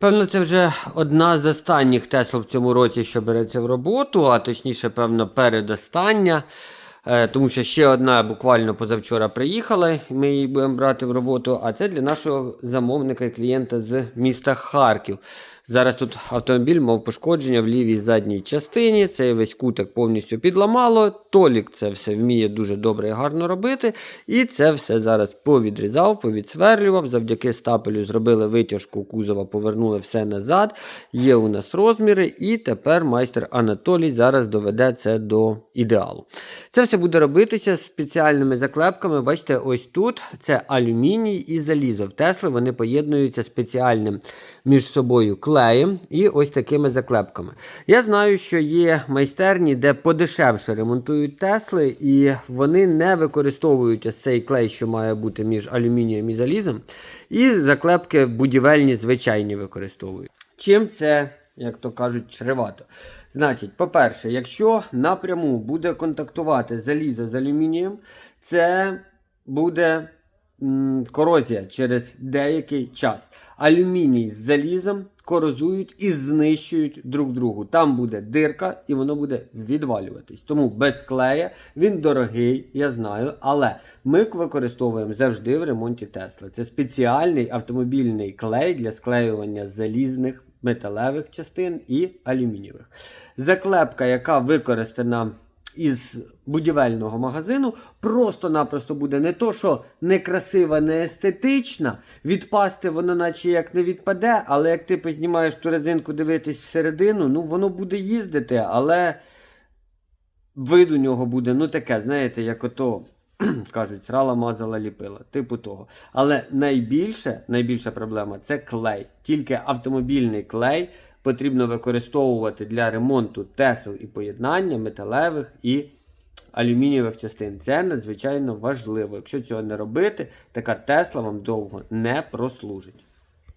Певно, це вже одна з останніх Тесл в цьому році, що береться в роботу, а точніше, певно, передостання. Е, Тому що ще одна буквально позавчора приїхала, і ми її будемо брати в роботу. А це для нашого замовника і клієнта з міста Харків. Зараз тут автомобіль мав пошкодження в лівій задній частині. Цей весь куток повністю підламало. Толік це все вміє дуже добре і гарно робити. І це все зараз повідрізав, повідсверлював. Завдяки стапелю зробили витяжку кузова, повернули все назад. Є у нас розміри, і тепер майстер Анатолій зараз доведе це до ідеалу. Це все буде робитися спеціальними заклепками. Бачите, ось тут це алюміній і залізо. В Тесли вони поєднуються спеціальним між собою клеєм і ось такими заклепками. Я знаю, що є майстерні, де подешевше ремонтують Тесли, і вони не використовують ось цей клей, що має бути між алюмінієм і залізом. І заклепки будівельні звичайні використовують. Чим це, як то кажуть, чревато? Значить, по-перше, якщо напряму буде контактувати залізо з алюмінієм, це буде корозія через деякий час. Алюміній з залізом корозують і знищують друг другу. Там буде дирка і воно буде відвалюватись. Тому без клея він дорогий, я знаю, але ми використовуємо завжди в ремонті Тесли. Це спеціальний автомобільний клей для склеювання залізних металевих частин і алюмінієвих. Заклепка, яка використана із будівельного магазину, просто-напросто буде не то, що некрасива, не естетична. Відпасти воно, наче як не відпаде, але як ти познімаєш ту резинку дивитись всередину, ну воно буде їздити, але вид у нього буде, ну таке, знаєте, як ото. Кажуть, срала, мазала, ліпила, типу того. Але найбільше, найбільша проблема це клей. Тільки автомобільний клей потрібно використовувати для ремонту тесел і поєднання металевих і алюмінієвих частин. Це надзвичайно важливо. Якщо цього не робити, така Тесла вам довго не прослужить.